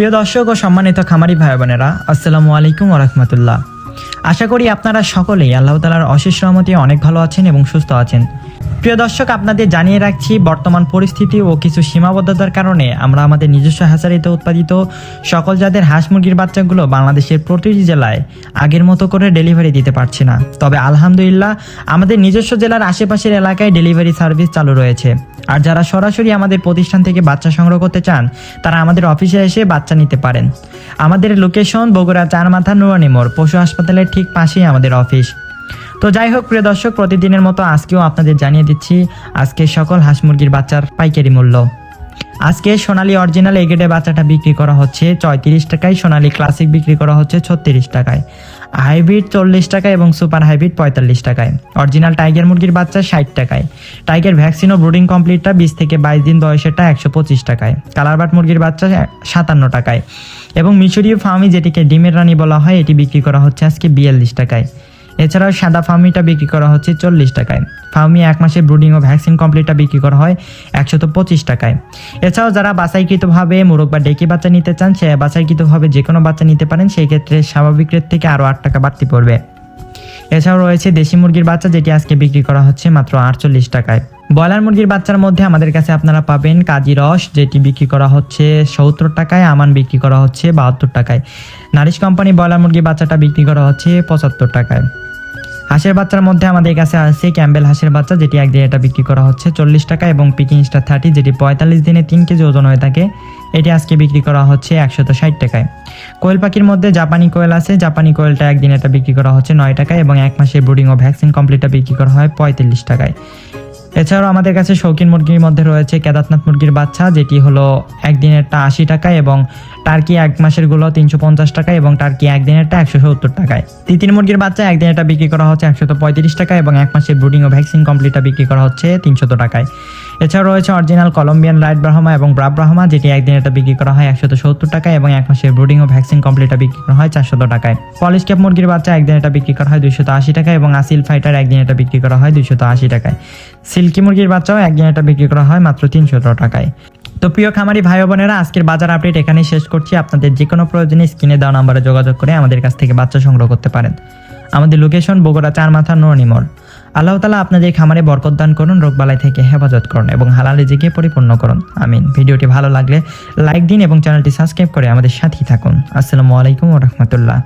প্রিয় দর্শক ও সম্মানিত খামারি ভাই বোনেরা আসসালামু আলাইকুম ওরহমতুল্লাহ আশা করি আপনারা সকলেই আল্লাহ তালার অশেষ রহমতে অনেক ভালো আছেন এবং সুস্থ আছেন। প্রিয় দর্শক, আপনাদের জানিয়ে রাখছি, বর্তমান পরিস্থিতি ও কিছু সীমাবদ্ধতার কারণে আমরা আমাদের নিজস্ব হ্যাচারিতে উৎপাদিত সকল জাতের হাঁস মুরগির বাচ্চাগুলো বাংলাদেশের প্রতিটি জেলায় আগের মতো করে ডেলিভারি দিতে পারছি না। তবে আলহামদুলিল্লাহ, আমাদের নিজস্ব জেলার আশেপাশের এলাকায় ডেলিভারি সার্ভিস চালু রয়েছে। আর যারা সরাসরি আমাদের প্রতিষ্ঠান থেকে বাচ্চা সংগ্রহ করতে চান, তারা আমাদের অফিসে এসে বাচ্চা নিতে পারেন। আমাদের লোকেশন বগুড়া চার মাথা নুরানি মোড়, পশু হাসপাতালের ঠিক পাশেই আমাদের অফিস। তো যাই হোক, প্রিয় দর্শক, প্রতিদিনের মতো আজকেও আপনাদের জানিয়ে দিচ্ছি, আজকে সকল হাঁস মুরগির বাচ্চার পাইকারি মূল্য। আজকে সোনালী অরিজিনাল এগেডে বাচ্চাটা বিক্রি করা হচ্ছে চৌত্রিশ টাকায়, সোনালী ক্লাসিক বিক্রি করা হচ্ছে ছত্রিশ টাকায়। হাইব্রিড চল্লিশ টাকা এবং সুপার হাইব্রিড পঁয়তাল্লিশ টাকায়। অরিজিনাল টাইগার মুরগির বাচ্চা ষাট টাকায়। টাইগার ভ্যাকসিন ও ব্রুডিং কমপ্লিটটা বিশ থেকে বাইশ দিন বয়সেরটা একশো পঁচিশ টাকায়। কালারবাট মুরগির বাচ্চা সাতান্ন টাকায়। এবং মিশরীয় ফার্মি যেটিকে ডিমের রানী বলা হয়, এটি বিক্রি করা হচ্ছে আজকে বিয়াল্লিশ টাকায়। এছাড়াও সাদা ফার্মিটা বিক্রি করা হচ্ছে চল্লিশ টাকায়। ফার্মি এক মাসে ব্রুডিং ও ভ্যাকসিন কমপ্লিটটা বিক্রি করা হয় একশত পঁচিশ টাকায়। এছাড়াও যারা বাছাইকৃতভাবে মোরগ বা ডেকে বাচ্চা নিতে চান, সে বাছাইকৃতভাবে যে কোনো বাচ্চা নিতে পারেন সেই ক্ষেত্রে স্বাভাবিক রেট থেকে আরও আট টাকা বাড়তি পড়বে। এছাড়াও রয়েছে দেশি মুরগির বাচ্চা, যেটি আজকে বিক্রি করা হচ্ছে মাত্র আটচল্লিশ টাকায়। ব্রয়লার মুরগির বাচ্চার মধ্যে আমাদের কাছে আপনারা পাবেন কাজী রস, যেটি বিক্রি করা হচ্ছে সত্তর টাকায়, আমান বিক্রি করা হচ্ছে বাহাত্তর টাকায়। নারিশ কোম্পানি ব্রয়লার মুরগির বাচ্চাটা বিক্রি করা হচ্ছে পঁচাত্তর টাকায়। হাঁসের বাচ্চার মধ্যে আমাদের কাছে আছে ক্যাম্বেল হাঁসের বাচ্চা, যেটি একদিন এটা বিক্রি করা হচ্ছে চল্লিশ টাকা এবং পিকিং স্টার থার্টি, যেটি পঁয়তাল্লিশ দিনে তিন কেজি ওজন হয়ে থাকে। এটি আজকে বিক্রি করা হচ্ছে একশত ষাট টাকায়। কোয়েল পাখির মধ্যে জাপানি কোয়েল আছে, জাপানি কোয়েলটা একদিন এটা বিক্রি করা হচ্ছে নয় টাকায় এবং এক মাসের ব্রুডিং ও ভ্যাকসিন কমপ্লিটটা বিক্রি করা হয় পঁয়তাল্লিশ টাকায়। এছাড়াও আমাদের কাছে শৌখিন মুরগির মধ্যে রয়েছে কেদারনাথ মুরগির বাচ্চা, যেটি হলো একদিনেরটা আশি টাকা এবং টার্কি এক মাসেরগুলো তিনশো পঞ্চাশ টাকা এবং টার্কি একদিনেরটা একশো সত্তর টাকায়। তিতির মুরগির বাচ্চা একদিনেরটা বিক্রি করা হচ্ছে একশত পঁয়ত্রিশ টাকা এবং এক মাসের ব্রুডিং ও ভ্যাকসিন কমপ্লিটটা বিক্রি করা হচ্ছে তিনশত টাকায়। এছাড়াও রয়েছে অরিজিনাল কলম্বিয়ান লাইট ব্রাহ্মা এবং ব্রাব ব্রাহ্মা, যেটি একদিনেরটা বিক্রি করা হয় একশত সত্তর টাকায় এবং এক মাসের ব্রুডিং ও ভ্যাকসিন কমপ্লিটটা বিক্রি করা হয় চারশত টাকায়। পলিশ ক্যাপ মুরগির বাচ্চা একদিনেরটা বিক্রি করা হয় দুইশত আশি টাকা এবং আসিল ফাইটার একদিনেরটা বিক্রি করা হয় দুইশত আশি টাকায়। সিল্কি মুরগির বাচ্চাও একদিনেরটা বিক্রি করা হয় মাত্র তিনশত টাকায়। তো প্রিয় খামারি ভাই বোনেরা, আজকের বাজার আপডেট এখানেই শেষ করছি। আপনাদের যে কোনো প্রয়োজনে স্ক্রিনে দেওয়া নাম্বারে যোগাযোগ করে আমাদের কাছ থেকে বাচ্চা সংগ্রহ করতে পারেন। আমাদের লোকেশন বগুড়া চার মাথা নরনিমল আল্লাহ তালা আপনাদের খামারে বরকত দান করুন, রোগবালাই থেকে হেফাজত করুন এবং হালাল রিজিকে পরিপূর্ণ করুন। আমিন। ভিডিওটি ভালো লাগলে লাইক দিন এবং চ্যানেলটি সাবস্ক্রাইব করে আমাদের সাথেই থাকুন। আসসালামু আলাইকুম রহমতুল্লাহ।